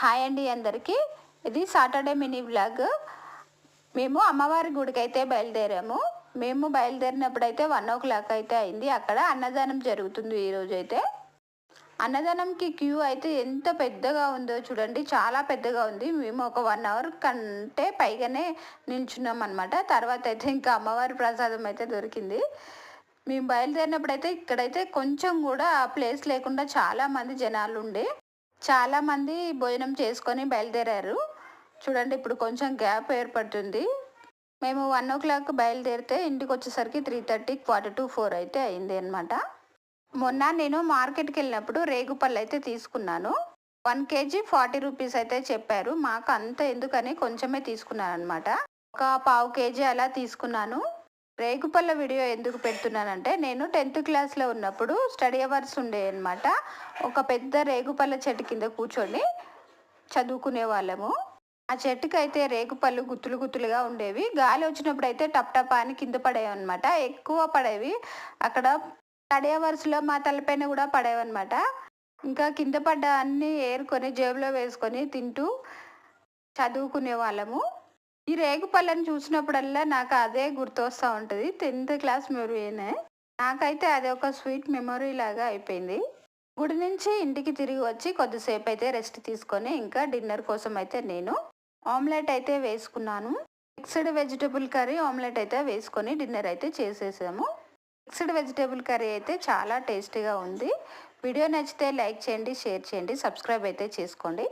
Hi అండి అందరికీ. ఇది సాటర్డే మినీ వ్లాగ్. మేము అమ్మవారి గుడికి అయితే బయలుదేరాము. మేము బయలుదేరినప్పుడు అయితే వన్ ఓ క్లాక్ అయితే అయింది. అక్కడ అన్నదానం జరుగుతుంది ఈరోజు అయితే అన్నదానంకి క్యూ అయితే ఎంత పెద్దగా ఉందో చూడండి. చాలా పెద్దగా ఉంది. మేము ఒక వన్ అవర్ కంటే పైగానే నిల్చున్నాం అనమాట తర్వాత అయితే ఇంకా అమ్మవారి ప్రసాదం అయితే దొరికింది. మేము బయలుదేరినప్పుడు అయితే ఇక్కడైతే కొంచెం కూడా ప్లేస్ లేకుండా చాలామంది జనాలు ఉండే. చాలామంది భోజనం చేసుకొని బయలుదేరారు. చూడండి ఇప్పుడు కొంచెం గ్యాప్ ఏర్పడుతుంది. మేము వన్ ఓ క్లాక్ బయలుదేరితే ఇంటికి వచ్చేసరికి three thirty quarter to four అయితే అయింది అనమాట మొన్న నేను మార్కెట్కి వెళ్ళినప్పుడు రేగుపళ్ళు అయితే తీసుకున్నాను. వన్ కేజీ ఫార్టీ రూపీస్ అయితే చెప్పారు. మాకు అంత ఎందుకని కొంచెమే తీసుకున్నాను అనమాట ఒక పావు కేజీ అలా తీసుకున్నాను. రేగుపళ్ళ వీడియో ఎందుకు పెడుతున్నానంటే నేను టెన్త్ క్లాస్లో ఉన్నప్పుడు స్టడీ అవర్స్ ఉండే అనమాట ఒక పెద్ద రేగుపళ్ళ చెట్టు కింద కూర్చొని చదువుకునే వాళ్ళము. ఆ చెట్టుకి అయితే రేగుపళ్ళు గుత్తులు గుత్తులుగా ఉండేవి. గాలి వచ్చినప్పుడు అయితే టప్ టప్ అని కింద పడేవి అనమాట ఎక్కువ పడేవి. అక్కడ స్టడీ వరుసలో మా తలపైన కూడా పడేవి అనమాట ఇంకా కింద పడ్డ అన్ని ఏరుకొని జేబులో వేసుకొని తింటూ చదువుకునే వాళ్ళము. ఈ రేగు పళ్ళని చూసినప్పుడల్లా నాకు అదే గుర్తొస్తూ ఉంటుంది. టెన్త్ క్లాస్ మెమరీనే. నాకైతే అది ఒక స్వీట్ మెమరీ లాగా అయిపోయింది. గుడి నుంచి ఇంటికి తిరిగి వచ్చి కొద్దిసేపు అయితే రెస్ట్ తీసుకొని ఇంకా డిన్నర్ కోసం అయితే నేను ఆమ్లెట్ అయితే వేసుకున్నాను. మిక్స్డ్ వెజిటేబుల్ కర్రీ ఆమ్లెట్ అయితే వేసుకొని డిన్నర్ అయితే చేసేసాము. మిక్స్డ్ వెజిటేబుల్ కర్రీ అయితే చాలా టేస్టీగా ఉంది. వీడియో నచ్చితే లైక్ చేయండి షేర్ చేయండి సబ్స్క్రైబ్ అయితే చేసుకోండి.